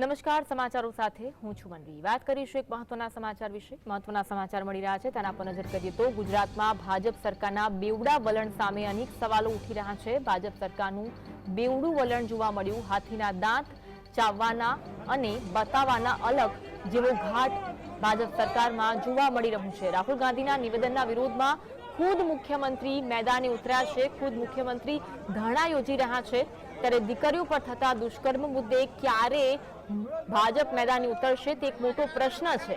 નમસ્કાર, સમાચારો સાથે હું છું મનવી વાત કરીશું એક મહત્વના સમાચાર વિશે? મહત્વના સમાચાર મળી રહ્યા છે, તેના પર નજર કરીએ તો ગુજરાતમાં ભાજપ સરકારના બેવડા વલણ સામે અનેક સવાલો ઉઠી રહ્યા છે. ભાજપ સરકારનું બેવડું વલણ જોવા મળ્યું. હાથીના દાંત ચાવવાના અને બતાવવાના અલગ જેવો ઘાટ ભાજપ સરકારમાં જોવા મળી રહ્યું છે. રાહુલ ગાંધીના નિવેદનના વિરોધમાં ખુદ મુખ્યમંત્રી મેદાને ઉતર્યા છે. ખુદ મુખ્યમંત્રી ધરણા યોજી રહ્યા છે. ત્યારે દીકરીઓ પર થતા દુષ્કર્મ મુદ્દે ક્યારે ભાજપ મેદાને ઉતરશે તે એક મોટો પ્રશ્ન છે.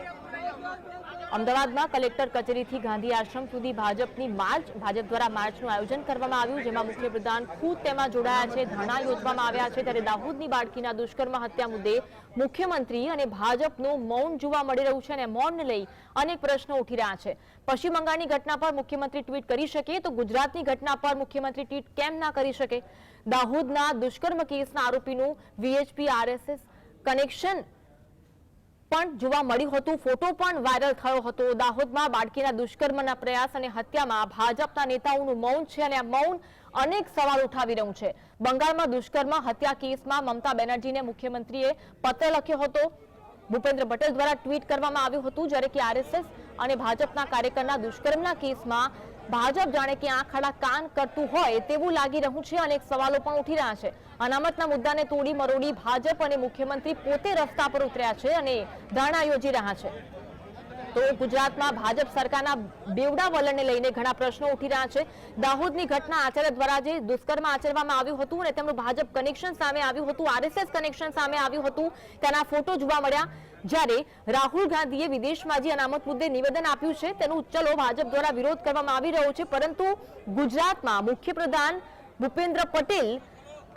અમદાવાદમાં કલેક્ટર કચેરીથી ગાંધી આશ્રમ સુધી ભાજપની માર્ચ, ભાજપ દ્વારા માર્ચનું આયોજન કરવામાં આવ્યું, જેમાં મુખ્યપ્રધાન ખુદ તેમાં જોડાયા છે, ધરણા યોજવામાં આવ્યા છે. ત્યારે દાહોદની બાળકીના દુષ્કર્મ હત્યા મુદ્દે મુખ્યમંત્રી અને ભાજપનું મૌન જોવા મળી રહ્યું છે અને મૌનને લઈ અનેક પ્રશ્નો ઉઠી રહ્યા છે. પશ્ચિમ બંગાળની ઘટના પર મુખ્યમંત્રી ટ્વીટ કરી શકે તો ગુજરાતની ઘટના પર મુખ્યમંત્રી ટ્વીટ કેમ ના કરી શકે? દાહોદના દુષ્કર્મ કેસના આરોપીનું વીએચપી, આરએસએસ કનેક્શન પણ જોવા મળ્યું હતું. ફોટો પણ વાયરલ થયો હતો. દાહોદમાં બાળકીના દુષ્કર્મના પ્રયાસ અને હત્યામાં ભાજપના નેતાઓનું મૌન છે અને આ મૌન અનેક સવાલ ઉઠાવી રહ્યું છે. બંગાળમાં દુષ્કર્મ, હત્યા કેસમાં મમતા બેનર્જીને મુખ્યમંત્રીએ પત્ર લખ્યો હતો. ભૂપેન્દ્ર પટેલ દ્વારા ટ્વીટ કરવામાં આવ્યું હતું જ્યારે કે આરએસએસ અને ભાજપના કાર્યકરના દુષ્કર્મના કેસમાં ભાજપ જાણે કે આંખ આડા કાન કરતું હોય તેવું લાગી રહ્યું છે અનેક સવાલો પણ ઉઠી રહ્યા છે. અનામતના મુદ્દાને તોડી મરોડી ભાજપ અને મુખ્યમંત્રી પોતે રસ્તા પર ઉતર્યા છે અને ધરણા યોજી રહ્યા છે. તો ગુજરાતમાં ભાજપ સરકારના બેવડા વલણને લઈને ઘણા પ્રશ્નો ઉઠી રહ્યા છે. દાહોદની ઘટના આચાર્ય દ્વારા જે દુષ્કર્મ આચરવામાં આવ્યું હતું અને તેમનું ભાજપ કનેક્શન સામે આવ્યું હતું આરએસએસ કનેક્શન સામે આવ્યું હતું, તેના ફોટો જોવા મળ્યા. જ્યારે રાહુલ ગાંધીએ વિદેશમાં જે અનામત મુદ્દે નિવેદન આપ્યું છે, તેનું ચલો ભાજપ દ્વારા વિરોધ કરવામાં આવી રહ્યો છે. પરંતુ ગુજરાતમાં મુખ્યપ્રધાન ભૂપેન્દ્ર પટેલ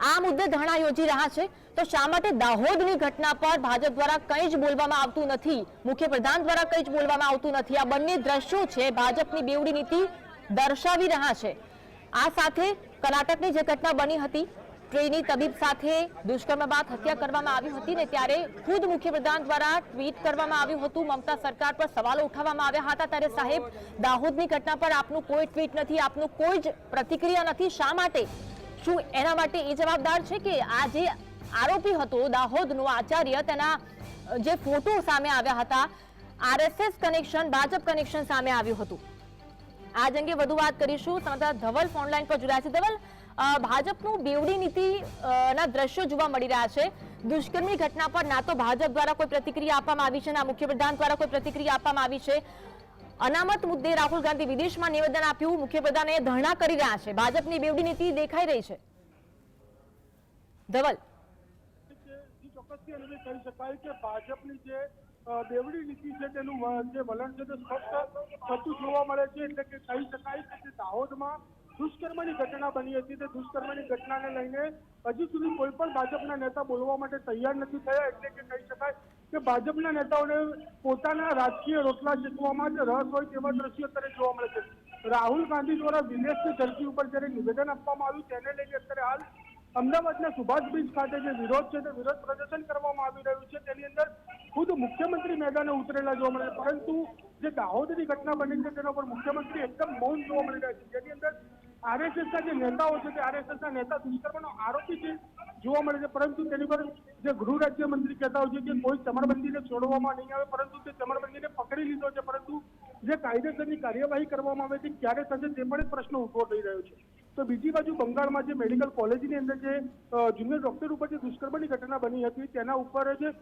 આ મુદ્દે ધરણા યોજી રહ્યા છે. તો શા માટે દાહોદની ઘટના પર ભાજપ દ્વારા કંઈ જ બોલવામાં આવતું નથી? મુખ્યપ્રધાન દ્વારા કંઈ જ બોલવામાં આવતું નથી. આ બંને દ્રશ્યો છે, ભાજપની બેવડી નીતિ દર્શાવી રહ્યા છે. આ સાથે કર્ણાટકની જે ઘટના બની હતી ટ્રેની તબીબ સાથે દુષ્કર્મ બાદ હત્યા કરવામાં આવી હતી ને ત્યારે ખુદ મુખ્યપ્રધાન દ્વારા ટ્વીટ કરવામાં આવ્યું હતું. મમતા સરકાર પર સવાલો ઉઠાવવામાં આવ્યા હતા ત્યારે સાહેબ, દાહોદની ઘટના પર આપનું કોઈ ટ્વીટ નથી, આપનું કોઈ જ પ્રતિક્રિયા નથી. શા માટે? શું એના માટે એ જવાબદાર છે કે આ જે આરોપી હતો, દાહોદનો આચાર્ય, તેના જે ફોટો સામે આવ્યા હતા, આરએસએસ કનેક્શન, ભાજપ કનેક્શન સામે આવ્યું હતું. આ જ અંગે વધુ વાત કરીશું. સંવાદદાતા ધવલ ફોનલાઈન પર જોડાયા છે. ધવલ ભાજપનું બેવડી નીતિ ના દ્રશ્યો જોવા મળી રહ્યા છે. દુષ્કર્મની ઘટના પર ના તો ભાજપ દ્વારા કોઈ પ્રતિક્રિયા આપવામાં આવી છે, ના મુખ્યપ્રધાન દ્વારા કોઈ પ્રતિક્રિયા આપવામાં આવી છે. અનામત મુદ્દે રાહુલ ગાંધી વિદેશમાં નિવેદન આપ્યું. મુખ્યપ્રધાને ધરણા કરી રહ્યા છે. ભાજપની બેવડી નીતિ દેખાઈ રહી છે. ધવલ. ચોક્કસથી અને કહી શકાય કે ભાજપની જે બેવડી નીતિ છે, તેનું જે વલણ છે, તે સ્પષ્ટ થતું જોવા મળે છે. એટલે કે કહી શકાય કે દાહોદમાં દુષ્કર્મની ઘટના બની હતી તે દુષ્કર્મની ઘટનાને લઈને હજી સુધી કોઈ પણ ભાજપના નેતા બોલવા માટે તૈયાર નથી થયા, એટલે કે કહી શકાય કે ભાજપના નેતાઓને પોતાના રાજકીય રોટલા શીખવામાં જ રસ હોય તેવા દ્રશ્યો અત્યારે જોવા મળે છે. રાહુલ ગાંધી દ્વારા વિદેશની ધરતી ઉપર જ્યારે નિવેદન આપવામાં આવ્યું, તેને લઈને અત્યારે હાલ અમદાવાદના સુભાષ બ્રિજ ખાતે જે વિરોધ છે તે વિરોધ પ્રદર્શન કરવામાં આવી રહ્યું છે. તેની અંદર ખુદ મુખ્યમંત્રી મેદાને ઉતરેલા જોવા મળે. પરંતુ જે દાહોદની ઘટના બની છે તેના પર મુખ્યમંત્રી એકદમ મૌન જોવા મળી રહ્યા છે. જેની અંદર આરએસએસના જે નેતાઓ છે તે આરએસએસના નેતા દુષ્કર્મનો આરોપી છે, જોવા મળે છે. પરંતુ તેની પર જે ગૃહ રાજ્ય મંત્રી કહેતા હોય છે કે કોઈ ચમરબંધીને છોડવામાં નહીં આવે, પરંતુ તે ચમરબંધીને પકડી લીધો છે. પરંતુ જે કાયદેસરની કાર્યવાહી કરવામાં આવે છે ક્યારે થશે તે પણ પ્રશ્ન ઊભો થઈ રહ્યો છે. તો બીજી બાજુ બંગાળમાં જે મેડિકલ કોલેજની અંદર જે જુનિયર ડોક્ટર ઉપર જે દુષ્કર્મની ઘટના બની હતી, તેના ઉપર જે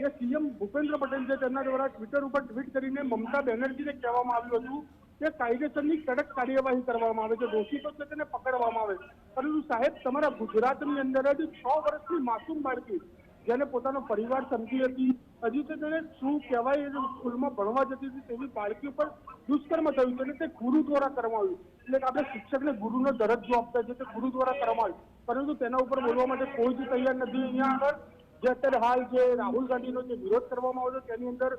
જે સીએમ ભૂપેન્દ્ર પટેલ છે, તેમના દ્વારા ટ્વિટર ઉપર ટ્વીટ કરીને મમતા બેનર્જીને કહેવામાં આવ્યું હતું કે કાયદેસરની કડક કાર્યવાહી કરવામાં આવે છે દોષિતો છે તેને પકડવામાં આવે પરંતુ સાહેબ, તમારા ગુજરાતની અંદર જ છ વર્ષની માસૂમ બાળકી, જેને પોતાનો પરિવાર સમજી હતી, હજી તો તેને શું કહેવાય એ સ્કૂલમાં ભણવા જતી હતી, તેવી બાળકી ઉપર દુષ્કર્મ થયું છે અને તે ગુરુ દ્વારા કરવામાં આવ્યું એટલે આપણે શિક્ષકને ગુરુનો દરજ્જો આપતા છે તે ગુરુ દ્વારા કરવામાં આવ્યું પરંતુ તેના ઉપર બોલવા માટે કોઈ જ તૈયાર નથી. અહીંયા આગળ જે અત્યારે હાલ જે રાહુલ ગાંધીનો જે વિરોધ કરવામાં આવ્યો તેની અંદર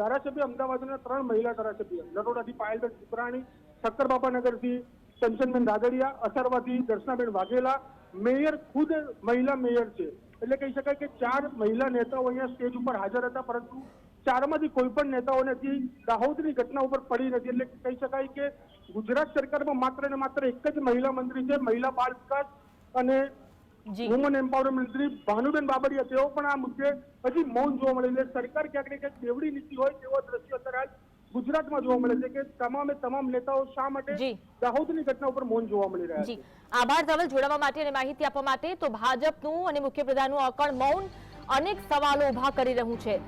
ધારાસભ્ય અમદાવાદના ત્રણ મહિલા ધારાસભ્ય, નરોડાથી પાયલબેન સુકરાણી શક્કરબાપાનગરથી કંચનબેન રાદડિયા અસરવાથી દર્શનાબેન વાઘેલા, મેયર ખુદ મહિલા મેયર છે એટલે કહી શકાય કે ચાર મહિલા નેતાઓ અહીંયા સ્ટેજ ઉપર હાજર હતા, પરંતુ ચારમાંથી કોઈ પણ નેતાઓને હજી દાહોદની ઘટના ઉપર પડી નથી એટલે કહી શકાય કે ગુજરાત સરકારમાં માત્ર ને માત્ર એક જ મહિલા મંત્રી છે, મહિલા બાળ વિકાસ અને. વુમન એમ્પાવરમેન્ટ મંત્રી ભાનુબેન બાબરિયા તેઓ પણ આ મુદ્દે હજી મૌન જોવા મળે છે. સરકાર ક્યાંક ને ક્યાંક બેવડી નીતિ હોય તેવો દ્રશ્યો અત્યારે ગુજરાતમાં જોવા મળે છે કે તમામે તમામ નેતાઓ શા માટે દાહોદની ઘટના ઉપર મૌન જોવા મળી રહ્યા છે? આભાર ધવલ જોડાવા માટે અને માહિતી આપવા માટે. તો ભાજપનું અને મુખ્યપ્રધાનનું અકળ મૌન અનેક સવાલો ઊભા કરી રહ્યું છે.